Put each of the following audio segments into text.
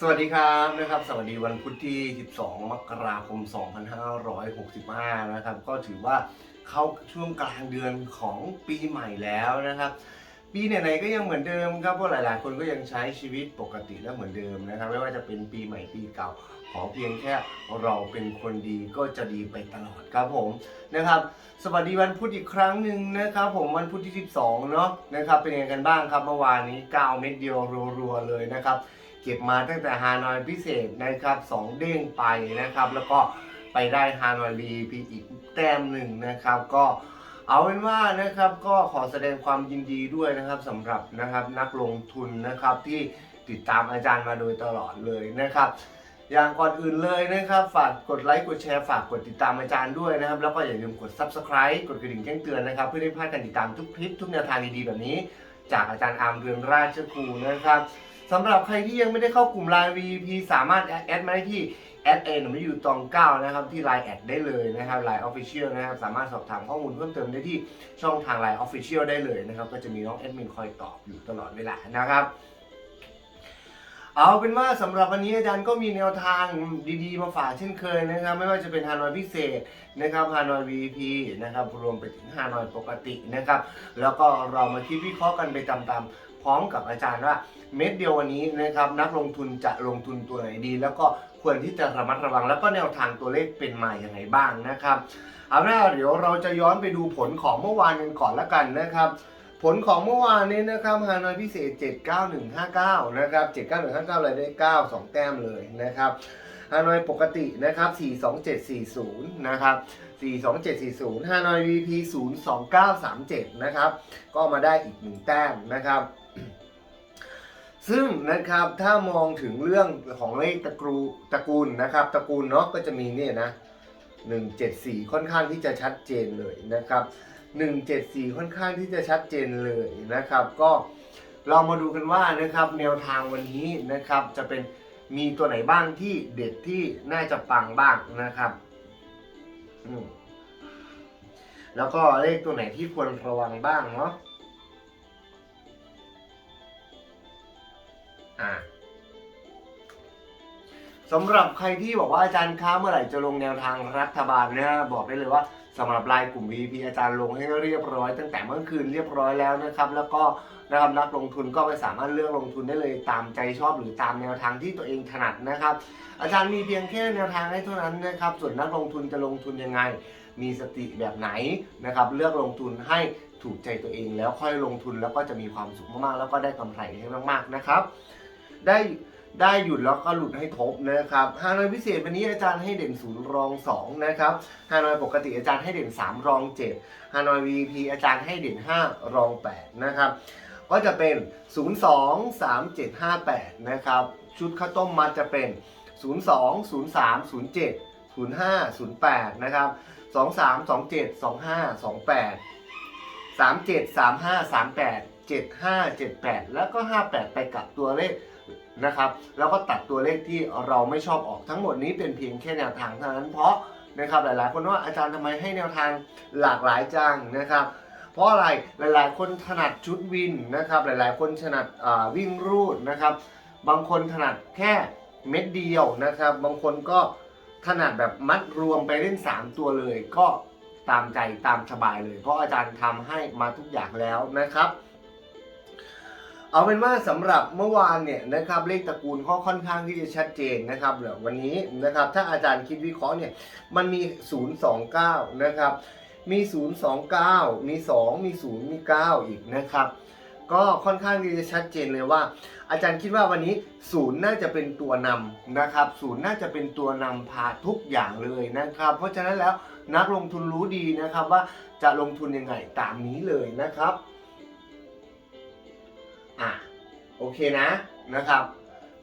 สวัสดีครับนะครับ สวัสดีวันพุธที่ 12 มกราคม 2565 นะครับ ก็ถือว่าเข้าช่วงกลางเดือนของปีใหม่แล้วนะครับ ปีไหนๆก็ยังเหมือนเดิมครับเพราะหลายๆ คนก็ยังใช้ชีวิตปกติและเหมือนเดิมนะครับ ไม่ว่าจะเป็นปีใหม่ปีเก่า ขอเพียงแค่เราเป็นคนดีก็จะดีไปตลอดครับผมนะครับ สวัสดีวันพุธอีกครั้งหนึ่งนะครับผมวันพุธที่ 12 เนาะนะครับเป็นยังไงกันบ้างครับเมื่อวานนี้9เม็ดเดียวรัวๆเลยนะครับ เก็บมาตั้งแต่ฮานอยพิเศษนะครับสองเด้งไปนะครับ แล้วก็ไปได้ฮานอย VP อีกแต้มหนึ่งนะครับ ก็เอาเป็นว่านะครับก็ขอแสดงความยินดีด้วยนะครับสำหรับนะครับนักลงทุนนะครับที่ติดตามอาจารย์มาโดยตลอดเลยนะครับ อย่างก่อนอื่นเลยนะครับ ฝากกดไลค์กดแชร์ฝากกดติดตามอาจารย์ด้วยนะครับ แล้วก็อย่าลืมกด Subscribe กดกระดิ่งแจ้งเตือนนะครับ เพื่อได้ไม่พลาดการติดตามทุกคลิปทุกแนวทางดีๆแบบนี้ จากอาจารย์อาร์มเรือนราชครูนะครับ สำหรับใครที่ยังไม่ได้เข้ากลุ่ม Line VP สามารถแอดมาได้ที่แอดเอ็นไม่อยู่ตองเก้านะครับที่ Line แอดได้เลยนะครับ Line Official นะครับสามารถสอบถามข้อมูลเพิ่มเติมได้ที่ช่องทาง Line Official ได้เลยนะครับก็จะมีน้องแอดมินคอยตอบอยู่ตลอดเวลานะครับเอาเป็นว่าสำหรับวันนี้อาจารย์ก็มีแนวทางดีๆมาฝากเช่นเคยนะครับ ไม่ว่าจะเป็นฮานอยพิเศษนะครับฮานอย VP นะครับรวมไปถึงฮานอยปกตินะครับ แล้วก็เรามาคิดวิเคราะห์กันไปตามๆ ร้อมกับอาจารย์ว่าเม็ดเดียววันนี้นะครับนักลงทุนจะลงทุนตัวไหนดี แล้วก็ควรที่จะระมัดระวัง แล้วก็แนวทางตัวเลขเป็นมาอย่างไรบ้างนะครับเอาละเดี๋ยวเราจะย้อนไปดูผลของเมื่อวานกันก่อนละกันนะครับผลของเมื่อวานนี้นะครับฮานอยพิเศษ 79159 นะครับ 79159เลยได้9 2 แต้มเลยนะครับฮานอยปกตินะครับ 42740 นะครับ 42740ฮานอย VP 02937 นะครับ ก็มาได้อีก 1 แต้มนะครับ ซึ่งนะครับถ้ามองถึงเรื่องของเลขตระกูลตระกูลนะครับตระกูลเนาะก็จะมีเนี่ยนะ174 ค่อนข้างที่จะชัดเจนเลยนะครับ 174 ค่อนข้างที่จะชัดเจนเลยนะครับ ก็เรามาดูกันว่านะครับแนวทางวันนี้นะครับจะเป็นมีตัวไหนบ้างที่เด็ดที่น่าจะปังบ้างนะครับแล้วก็เลขตัวไหนที่ควรระวังบ้างเนาะ อ่าสำหรับใครที่บอกว่าอาจารย์ค้าเมื่อไหร่จะลงแนวทางรัฐบาลเนี่ยบอกได้เลยว่าสำหรับรายกลุ่ม VP อาจารย์ลงให้เรียบร้อย ตั้งแต่เมื่อคืนเรียบร้อยแล้วนะครับ แล้วก็นะครับนักลงทุนก็ไปสามารถเลือกลงทุนได้เลยตามใจชอบหรือตามแนวทางที่ตัวเองถนัดนะครับ อาจารย์มีเพียงแค่แนวทางให้เท่านั้นนะครับ ส่วนนักลงทุนจะลงทุนยังไง มีสติแบบไหนนะครับ เลือกลงทุนให้ถูกใจตัวเอง แล้วค่อยลงทุนแล้วก็จะมีความสุขมากๆ แล้วก็ได้กำไรให้มากๆนะครับ ได้ได้หยุดแล้วก็หลุดให้ทบนะครับฮานอยพิเศษวันนี้อาจารย์ให้เด่นศูนย์รองสองนะครับฮานอยปกติอาจารย์ให้เด่นสามรองเจ็ดฮานอย VP อาจารย์ให้เด่นห้ารองแปดนะครับก็จะเป็น 0 2 3 7 5 8 นะครับ ชุดข้าวต้มมัดจะเป็น 0 2 0 3 0 7 0 5 0 8 นะครับ 2 3 2 75 78 แล้วก็ 58 ไปกับตัวเลขนะครับ แล้วก็ตัดตัวเลขที่เราไม่ชอบออกทั้งหมดนี้เป็นเพียงแค่แนวทางเท่านั้นเพราะนะครับหลายๆ คนว่าอาจารย์ทำไมให้แนวทางหลากหลายจังนะครับเพราะอะไรหลายๆ คนถนัดชุดวินนะครับหลายๆ คนถนัดวิ่งรูดนะครับบางคนถนัดแค่เม็ดเดียวนะครับ บางคนก็ถนัดแบบมัดรวมไปเล่น 3 ตัวเลยก็ตามใจตามสบายเลย เพราะอาจารย์ทำให้มาทุกอย่างแล้วนะครับ เอาเป็นว่าสำหรับเมื่อวานเนี่ยนะครับเลขตระกูลก็ค่อนข้างที่จะชัดเจนนะครับเดี๋ยววันนี้นะครับถ้าอาจารย์คิดวิเคราะห์เนี่ยมันมี 029 นะครับ มี 029 มี 2 มี 0 มี 9 อีกนะครับ ก็ค่อนข้างที่จะชัดเจนเลยว่า อาจารย์คิดว่าวันนี้ศูนย์น่าจะเป็นตัวนำนะครับศูนย์น่าจะเป็นตัวนำพาทุกอย่างเลยนะครับ เพราะฉะนั้นแล้วนักลงทุนรู้ดีนะครับว่าจะลงทุนยังไงตามนี้เลยนะครับ อะโอเคนะนะครับ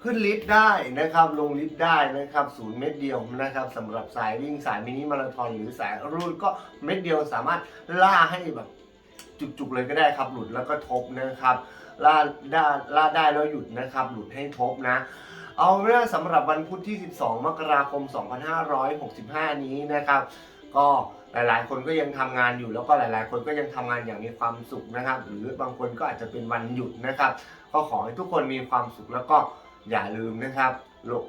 ขึ้นลิฟต์ได้นะครับ ลงลิฟต์ได้นะครับศูนย์เม็ดเดียวนะครับสำหรับสายวิ่งสายมินิมาราธอนหรือสายรูดก็เม็ดเดียวสามารถล่าให้แบบจุกๆเลยก็ได้ครับ หลุดแล้วก็ทบนะครับล่าได้ล่าได้แล้วหยุดนะครับ หลุดให้ทบนะ เอาเรื่องสำหรับวันพุธที่ 12 มกราคม 2565 นี้นะครับ ก็ หลาย ๆ คนก็ยังทำงานอยู่แล้วก็หลาย ๆ คนก็ยังทำงานอย่างมีความสุขนะครับ หรือบางคนก็อาจจะเป็นวันหยุดนะครับ ก็ขอให้ทุกคนมีความสุขแล้วก็อย่าลืมนะครับ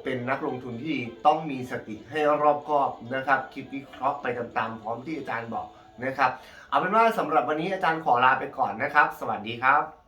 เป็นนักลงทุนที่ต้องมีสติให้รอบคอบนะครับ คิดวิเคราะห์ไปตามๆพร้อมที่อาจารย์บอกนะครับ เอาเป็นว่าสำหรับวันนี้อาจารย์ขอลาไปก่อนนะครับ สวัสดีครับ